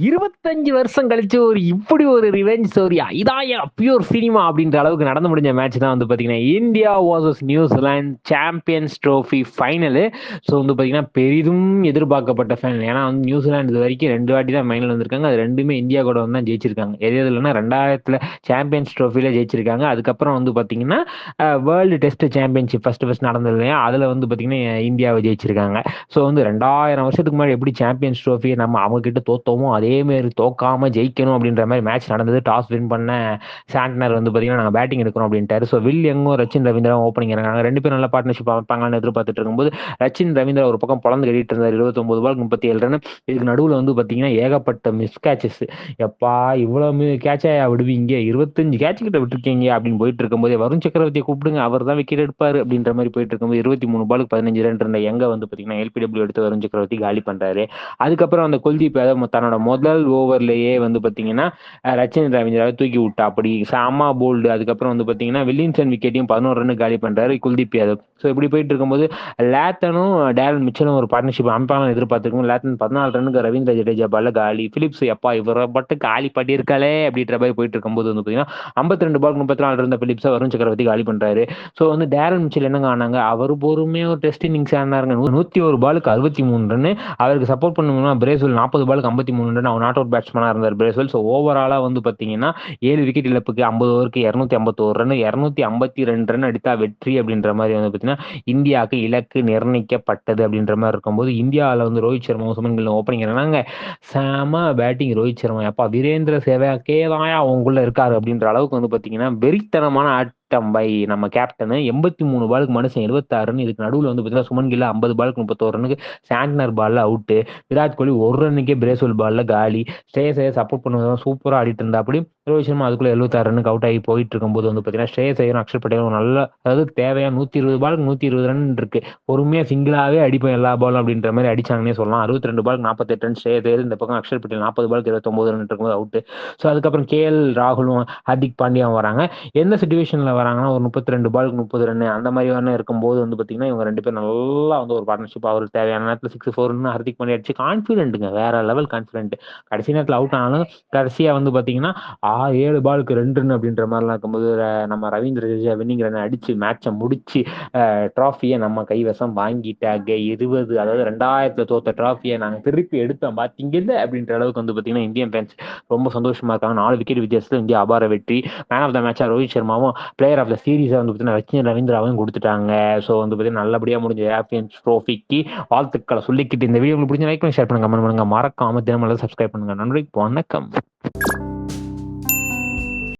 25 வருஷம் கழிச்சு ஒரு இப்படி ஒரு ரிவெஞ்ச் ஸ்டோரியா இதாயா? பியூர் சினிமா அப்படின்ற அளவுக்கு நடந்து முடிஞ்ச மேட்ச் தான் வந்து பார்த்தீங்கன்னா India versus New Zealand champions trophy final so வந்து பார்த்தீங்கன்னா பெரிதும் எதிர்பார்க்கப்பட்ட ஃபைனல் ஏன்னா வந்து நியூசிலாந்து இது வரைக்கும் ரெண்டு வாட்டி தான் ஃபைனல் வந்திருக்காங்க. அது ரெண்டுமே இந்தியா கூட வந்து தான் ஜெயிச்சிருக்காங்க. எது எதுலன்னா ரெண்டாயிரத்தில் சாம்பியன்ஸ் ட்ரோஃபியில் ஜெயிச்சிருக்காங்க. அதுக்கப்புறம் வந்து பார்த்தீங்கன்னா world test championship first first நடந்தது இல்லையா? அதில் வந்து பார்த்தீங்கன்னா இந்தியாவை ஜெயிச்சிருக்காங்க. ஸோ வந்து ரெண்டாயிரம் வருஷத்துக்கு முன்னாடி எப்படி சாம்பியன்ஸ் ட்ரோஃபியை நம்ம அவங்க கிட்ட தோத்தோமோ அதே மாதிரி தோக்காம ஜெயிக்கணும் அப்படின்ற மாதிரி மேட்ச் நடந்தது. டாஸ் வின் பண்ண சாண்ட்னர் வந்து பார்த்தீங்கன்னா நாங்கள் பேட்டிங் எடுக்கணும் அப்படின்ட்டாரு. ஸோ வில் எங்கும் ரச்சின் ரவீந்திரா ஓப்பனிங் இருக்காங்க ரெண்டு பேரும் நல்ல பார்ட்னர்ஷிப் வைப்பாங்கன்னு எதிர்பார்த்துட்டு இருக்கும்போது ரச்சின் ரவீந்திரா ஒரு பக்கம் பொழந்து கட்டிட்டு இருந்தார். இருபத்தொம்பது பால் முப்பத்தி ஏழு ரன் இதுக்கு நடுவில் வந்து பார்த்தீங்கன்னா ஏகப்பட்ட மிஸ் கேச்சஸ் எப்பா இவ்வளோ கேட்சா விடுவீங்க? இருபத்தஞ்சு கேட்ச் கிட்ட விட்டுருக்கீங்க அப்படின்னு போயிட்டு இருக்கும்போது வருண் சக்கரவர்த்தியை கூப்பிடுங்க. அவர் தான் விக்கெட் எடுப்பார் அப்படின்ற மாதிரி போயிட்டு இருக்கும்போது இருபத்தி மூணு பாலுக்கு பதினஞ்சு ரன் இருந்த எங்க வந்து பார்த்தீங்கன்னா எல்பிடபிள்யூ எடுத்து வருண் சக்கரவர்த்தி காலி பண்ணுறாரு அதுக்கப்புறம் அந்த குல்தீப் யாதவ் தன்னோட முதல் ஓவர்லயே வந்து பார்த்தீங்கன்னா ரச்சின் ரவீந்திராவை தூக்கி விட்டா. அப்படி சாமா போல்டு அதுக்கப்புறம் வந்து பார்த்தீங்கன்னா வில்லியன்சன் விக்கெட்டையும் பதினோரு ரன் காலி பண்றாரு குல்தீப் யாதவ். ஸோ இப்படி போயிட்டு இருக்கும்போது லேத்தனும் டேரன் மிச்சலும் ஒரு பார்ட்னர்ஷிப் அமைப்பாங்க எதிர்பார்த்துருக்கோம். லேத்தன் பதினாலு ரன்னுக்கு ரவீந்திர ஜடேஜா பால்ல காலி. பிலிப்ஸ் எப்பா இவரை பட்டு காலி பண்ணியிருக்காளே அப்படின்ற மாதிரி போயிட்டு இருக்கும்போது வந்து பார்த்தீங்கன்னா ஐம்பத்தி ரெண்டு பால் முப்பத்தி நாலு இருந்த பிலிப்ஸை வருண் சக்கரவர்த்தி காலி பண்றாரு. ஸோ வந்து டேரன் மிச்சல் என்னங்க ஆனாங்க அவர் பொறுமையாக ஒரு டெஸ்ட் இன்னிங்ஸ் ஆனாருங்க நூற்றி ஒரு பாலுக்கு அறுபத்தி மூணு ரன் அவருக்கு சப்போர்ட் பண்ணணும்னா பிரேஸ்வெல் நாற்பது பாலுக்கு ஐம்பத்தி மூணு ரன் அவர் நாட் அவுட் பேட்ஸ்மேனாக இருந்தார். பிரேஸ்வெல் ஸோ ஓவராலாக வந்து பார்த்தீங்கன்னா ஏழு விக்கெட் இழப்புக்கு ஐம்பது ஓவருக்கு இரநூத்தி ஐம்பத்தோரு ரன் இரநூத்தி ஐம்பத்தி ரெண்டு ரன் அடித்தா வெற்றி அப்படின்ற மாதிரி வந்து பார்த்தீங்கன்னா இந்தியாவுக்கு இலக்கு நிர்ணயிக்கப்பட்டது அப்படின்ற மாதிரி இருக்கும்போது இந்தியாவில் வந்து ரோஹித் சர்மா சுமன் கில் ஓப்பனிங் என்னன்னாங்க செம பேட்டிங் ரோஹித் சர்மா. அப்பா வீரேந்திர சேவாக்கே தான் அவங்களுக்குள்ள இருக்காரு அப்படின்ற அளவுக்கு வந்து பார்த்தீங்கன்னா வெறித்தனமான ஆட்டம் பை நம்ம கேப்டன் எண்பத்தி மூணு பாலுக்கு மனுஷன் எழுபத்தாறுன்னு இதுக்கு நடுவில் வந்து பார்த்தீங்கன்னா சுமன் கில்ல ஐம்பது பாலுக்கு முப்பத்தோரு ரனுக்கு சாண்ட்னர் பால்ல அவுட்டு விராட் கோலி ஒரு ரன்னுக்கே பிரேஸ்வெல் பால்ல காலி. ஸ்ரேயஸ் சப்போர்ட் பண்ணுவதான் சூப்பராக ஆடிட்டு இருந்தா அப்படி ரோஹித் சர்மா அதுக்குள்ள எழுபத்தாறு ரனுக்கு அவுட் ஆகி போயிட்டு இருக்கும்போது வந்து பார்த்தீங்கன்னா ஸ்ரேயஸ் ஐயரும் அக்ஷர் பட்டேலும் நல்ல அதாவது தேவையான நூற்றி இருபது பாலுக்கு நூற்றி இருபது ரன் இருக்கு பொறுமையாக சிங்கிளாகவே அடிப்போம் எல்லா பாலும் அப்படின்ற மாதிரி அடிச்சாங்கன்னே சொல்லலாம். அறுபத்தி ரெண்டு பாலுக்கு நாற்பத்தெட்டு ரன் ஸ்ரேயஸ் ஐயர் இந்த பக்கம் அக்ஷர் பட்டேல் நாற்பது பாலுக்கு இருபத்தொம்பது ரன் இருக்கும்போது அவுட்டு ஸோ அதுக்கப்புறம் கே எல் ராகுலும் ஹர்திக் பாண்டியாவும் வராங்க. எந்த சுச்சுவேஷனில் வராங்கன்னா ஒரு முப்பத்தி ரெண்டு பாலுக்கு முப்பது ரன் அந்த மாதிரியான இருக்கும்போது வந்து பார்த்தீங்கன்னா இவங்க ரெண்டு பேரும் நல்லா வந்து ஒரு பார்ட்னர்ஷிப் அவருக்கு தேவையான நேரத்தில் சிக்ஸ் ஃபோர்னு ஹர்திக் பாண்டியா அடிச்சு கான்ஃபிடென்ட்டுங்க வேற லெவல் கான்ஃபிடென்ட் கடைசி நேரத்தில் அவுட் ஆனாலும் கடைசியாக வந்து பார்த்தீங்கன்னா ஏழு பாலுக்கு ரெண்டு ரன் அப்படின்ற மாதிரிலாம் இருக்கும்போது நம்ம ரவீந்திர ஜடேஜா வின்னிங் ரன் அடிச்சு மேட்சை முடிச்சு ட்ராஃபியை நம்ம கைவசம் வாங்கிட்டாங்க. இருபது அதாவது ரெண்டாயிரத்துல தோத்த ட்ராஃபியை நாங்கள் திருப்பி எடுத்தோம். பார்த்தீங்கல்ல அப்படின்ற அளவுக்கு வந்து பார்த்தீங்கன்னா இந்தியன் ஃபேன்ஸ் ரொம்ப சந்தோஷமா இருக்காங்க. நாலு விக்கெட் வித்தியாசத்தில் இந்தியா அபார வெற்றி. மேன் ஆஃப் த மேட்சா ரோஹித் சர்மாவும் பிளேயர் ஆஃப் த சீரீஸை வந்து பார்த்தீங்கன்னா ரச்சின் ரவீந்திராவையும் கொடுத்துட்டாங்க. ஸோ வந்து பார்த்தீங்கன்னா நல்லபடியாக முடிஞ்ச ஆஃபியன்ஸ் ட்ரோஃபிக்கு வாழ்த்துக்களை சொல்லிக்கிட்டு இந்த வீடியோ உங்களுக்கு பிடிச்ச லைக் பண்ணி ஷேர் பண்ணுங்க கமெண்ட் பண்ணுங்க மறக்காம தினமலை சப்ஸ்கிரைப் பண்ணுங்க. நன்றி வணக்கம்.